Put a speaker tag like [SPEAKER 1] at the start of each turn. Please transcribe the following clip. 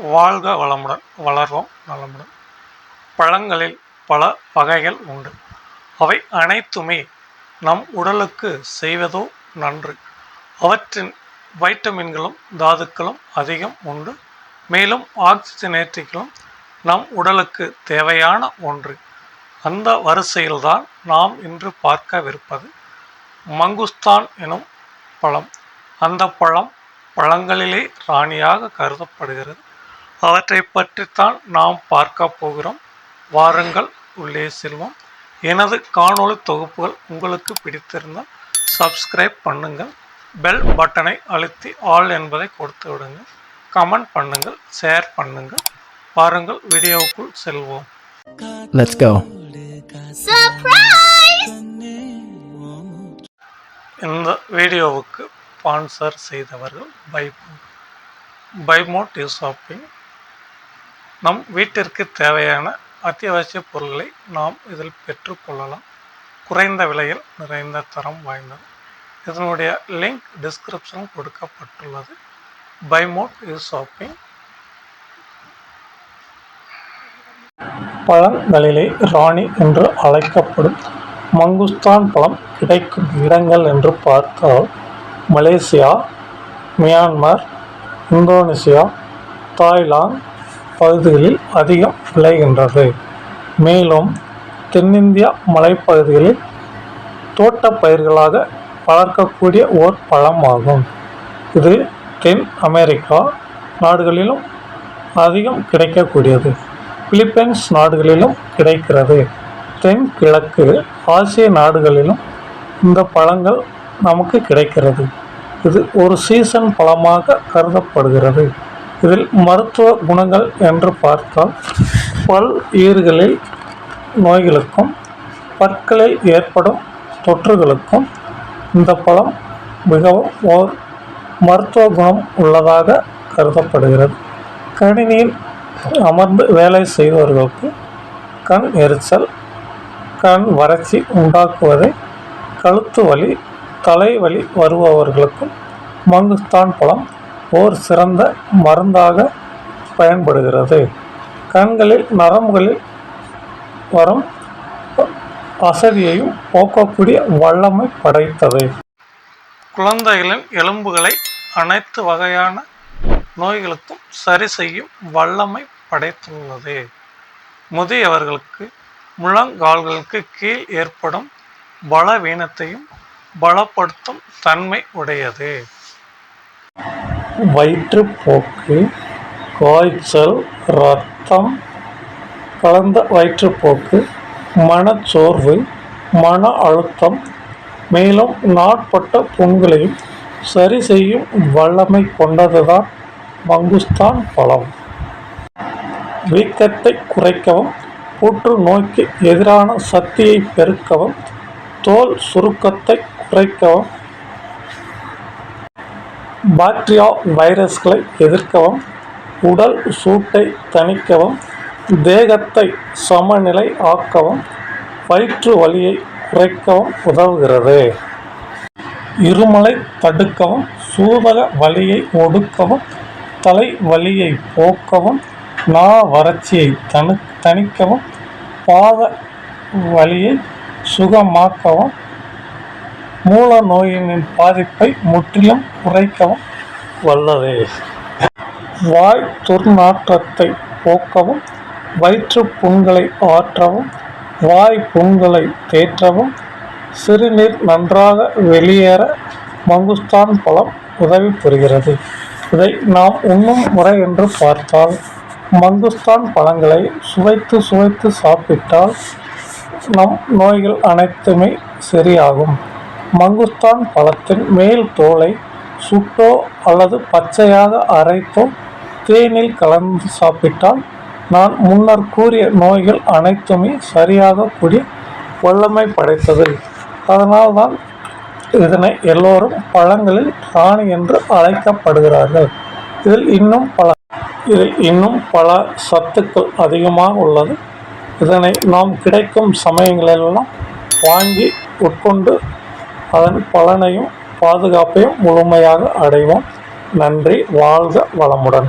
[SPEAKER 1] வாழ்க வளமுடன் வளர்வோம் நலமுடன். பழங்களில் பல வகைகள் உண்டு. அவை அனைத்துமே நம் உடலுக்கு செய்வதோ நன்று. அவற்றின் வைட்டமின்களும் தாதுக்களும் அதிகம் உண்டு. மேலும் ஆக்சிஜனேற்றிகளும் நம் உடலுக்கு தேவையான ஒன்று. அந்த வரிசையில்தான் நாம் இன்று பார்க்கவிருப்பது. மங்குஸ்தான் எனும் பழம். அந்த பழம் பழங்களிலே ராணியாக கருதப்படுகிறது. அவற்றை பற்றித்தான் நாம் பார்க்க போகிறோம். வாருங்கள் உள்ளே செல்வோம். எனது காணொளி தொகுப்புகள் உங்களுக்கு பிடித்திருந்தால் சப்ஸ்கிரைப் பண்ணுங்கள். பெல் பட்டனை அழுத்தி ஆல் என்பதை கொடுத்து விடுங்கள். கமெண்ட் பண்ணுங்கள் ஷேர் பண்ணுங்கள். பாருங்கள் வீடியோவுக்குள் செல்வோம்.
[SPEAKER 2] Let's go.
[SPEAKER 3] Surprise!
[SPEAKER 1] இந்த வீடியோவுக்கு ஸ்பான்சர் செய்தவர்கள் பைமோ பைமோ டியூ ஷாப்பிங் நம் வீட்டிற்கு தேவையான அத்தியாவசிய பொருட்களை நாம் இதில் பெற்றுக்கொள்ளலாம் குறைந்த விலையில் நிறைந்த தரம் வாய்ந்தது. இதனுடைய லிங்க் டிஸ்கிரிப்ஷன் கொடுக்கப்பட்டுள்ளது. பைமோ டியூ ஷாப்பிங். பழங்களிலே ராணி என்று அழைக்கப்படும் மங்குஸ்தான் பழம் கிடைக்கும் இடங்கள் என்று பார்த்தால் மலேசியா மியான்மர் இந்தோனேசியா தாய்லாந்து பகுதிகளில் அதிகம் விளைகின்றது. மேலும் தென்னிந்திய மலைப்பகுதிகளில் தோட்டப் பயிர்களாக வளர்க்கக்கூடிய ஓர் பழமாகும். இது தென் அமெரிக்கா நாடுகளிலும் அதிகம் கிடைக்கக்கூடியது. பிலிப்பைன்ஸ் நாடுகளிலும் கிடைக்கிறது. தென்கிழக்கு ஆசிய நாடுகளிலும் இந்த பழங்கள் நமக்கு கிடைக்கிறது. இது ஒரு சீசன் பழமாக கருதப்படுகிறது. இதில் மருத்துவ குணங்கள் என்று பார்த்தால் பல் ஈறுகளில் நோய்களுக்கும் பற்களில் ஏற்படும் தொற்றுகளுக்கும் இந்த பழம் மிகவும் ஓர் மருத்துவ குணம் உள்ளதாக கருதப்படுகிறது. கணினியில் அமர்ந்து வேலை செய்பவர்களுக்கு கண் எரிச்சல் கண் வறட்சி உண்டாக்குவதை கழுத்து வலி தலைவலி வருபவர்களுக்கும் மங்குஸ்தான் பழம் ஓர் சிறந்த மருந்தாக பயன்படுகிறது. கண்களில் நரம்புகளில் வரும் அசதியையும் போக்கக்கூடிய வல்லமை படைத்தது. குழந்தைகளின் எலும்புகளை அனைத்து வகையான நோய்களுக்கும் சரி செய்யும் வல்லமை படைத்துள்ளது. முதியவர்களுக்கு முழங்கால்களுக்கு கீழ் ஏற்படும் பலவீனத்தையும் பலப்படுத்தும் தன்மை உடையது. வயிற்றுப்போக்கு காய்ச்சல் இரத்தம் கலந்த வயிற்றுப்போக்கு மனச்சோர்வு மன அழுத்தம் மேலும் நாட்பட்ட புண்களையும் சரி செய்யும் வல்லமை கொண்டதுதான் மங்குஸ்தான் பழம் வீக்கத்தை குறைக்கவும் புற்றுநோய்க்கு எதிரான சக்தியை பெருக்கவும் தோல் சுருக்கத்தை குறைக்கவும் பாக்டீரியா வைரஸ்களை எதிர்க்கவும் உடல் சூட்டை தணிக்கவும் தேகத்தை சமநிலை ஆக்கவும் வயிற்று வலியை குறைக்கவும் உதவுகிறது. இருமலை தடுக்கவும் சூதக வலியை ஒடுக்கவும் தலை வலியை போக்கவும் நா வறட்சியை தனு தணிக்கவும் பாத வலியை சுகமாக்கவும் மூல நோயினின் பாதிப்பை முற்றிலும் குறைக்கவும் வல்லது. வாய் துர்நாற்றத்தை போக்கவும் வயிற்றுப் புண்களை ஆற்றவும் வாய் புண்களை தேற்றவும் சிறுநீர் நன்றாக வெளியேற மங்குஸ்தான் பழம் உதவி புரிகிறது. இதை நாம் உண்ணும் முறை என்று பார்த்தால் மங்குஸ்தான் பழங்களை சுவைத்து சுவைத்து சாப்பிட்டால் நம் நோய்கள் அனைத்துமே சரியாகும். மங்குஸ்தான் பழத்தின் மேல் தோலை சுட்டோ அல்லது பச்சையாக அரைத்தோ தேனில் கலந்து சாப்பிட்டால் நான் முன்னர் கூறிய நோய்கள் அனைத்துமே சரியாக கூடிய வல்லமை படைத்தது. அதனால்தான் இதனை எல்லோரும் பழங்களில் ராணி என்று அழைக்கப்படுகிறார்கள். இதில் இன்னும் பல இதில் இன்னும் பல சத்துக்கள் அதிகமாக உள்ளது. இதனை நாம் கிடைக்கும் சமயங்களெல்லாம் வாங்கி உட்கொண்டு அதன் பலனையும் பாதுகாப்பையும் முழுமையாக அடைவோம். நன்றி வாழ்க வளமுடன்.